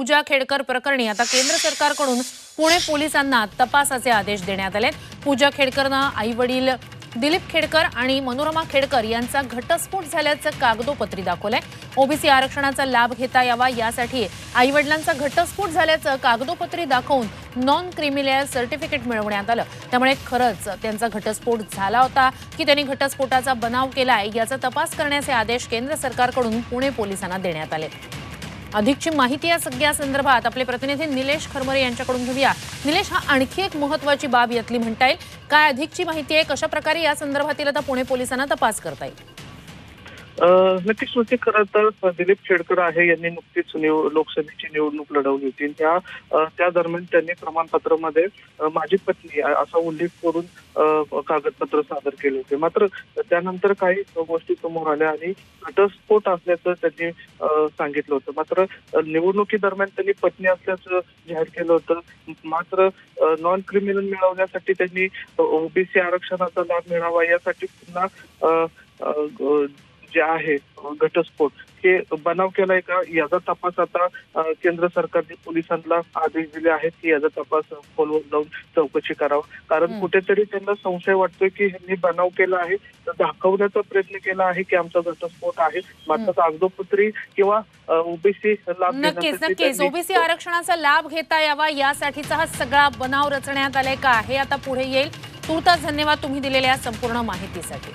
पूजा खेडकर प्रकरणी आता केंद्र सरकारकडून पुणे पोलिसांना तपासाचे आदेश देण्यात आले पूजा खेडकरनं आई वडील दिलीप खेडकर आणि मनोरमा खेडकर यांचा घटस्फोट झाल्याचं कागदोपत्री दाखवलंय. ओबीसी आरक्षणाचा लाभ घेता यावा यासाठी आई वडिलांचा घटस्फोट झाल्याचं कागदोपत्री दाखवून नॉन क्रिमिनल सर्टिफिकेट मिळवण्यात आलं. त्यामुळे खरंच त्यांचा घटस्फोट झाला होता की त्यांनी घटस्फोटाचा बनाव केलाय याचा तपास करण्याचे आदेश केंद्र सरकारकडून पुणे पोलिसांना देण्यात आले अधिकची माहिती या सगळ्या संदर्भात आपले प्रतिनिधी निलेश खरमरे यांच्याकडून घेऊया. निलेश हा आणखी एक महत्वाची बाब यातली म्हणता येईल. काय अधिकची माहिती आहे? कशा प्रकारे या संदर्भातील आता पुणे पोलिसांना तपास करता येईल? नक्कीच स्मृती खरं तर दिलीप खेडकर आहे यांनी नुकतीच निव- लोकसभेची निवडणूक लढवली होती. त्या त्या दरम्यान त्यांनी प्रमाणपत्रामध्ये माझी पत्नी असा उल्लेख करून कागदपत्र सादर केले होते. मात्र त्यानंतर काही गोष्टी समोर आल्या आणि घटस्फोट असल्याचं त्यांनी सांगितलं होतं. मात्र निवडणुकीदरम्यान त्यांनी पत्नी असल्याचं जाहीर केलं होतं. मात्र नॉन क्रिमिनल मिळवण्यासाठी त्यांनी ओबीसी आरक्षणाचा लाभ मिळावा यासाठी पुन्हा जे आहे घटस्फोट हे बनाव केलाय का? याचा तपास आता केंद्र सरकारने पोलिसांना आदेश दिले आहेत की याचा तपास खोलवर जाऊन चौकशी करावा. कारण. कुठेतरी त्यांना संशय वाटतोय की ह्यांनी बनाव केला आहे. तर दाखवण्याचा प्रयत्न केला आहे की आमचा घटस्फोट आहे. मात्र कागदोपत्री किंवा ओबीसी लाभ नक्कीच ओबीसी आरक्षणाचा लाभ घेता यावा यासाठीचा हा सगळा बनाव रचण्यात आलाय का? हे आता पुढे येईल. तूर्तास धन्यवाद तुम्ही दिलेल्या संपूर्ण माहितीसाठी.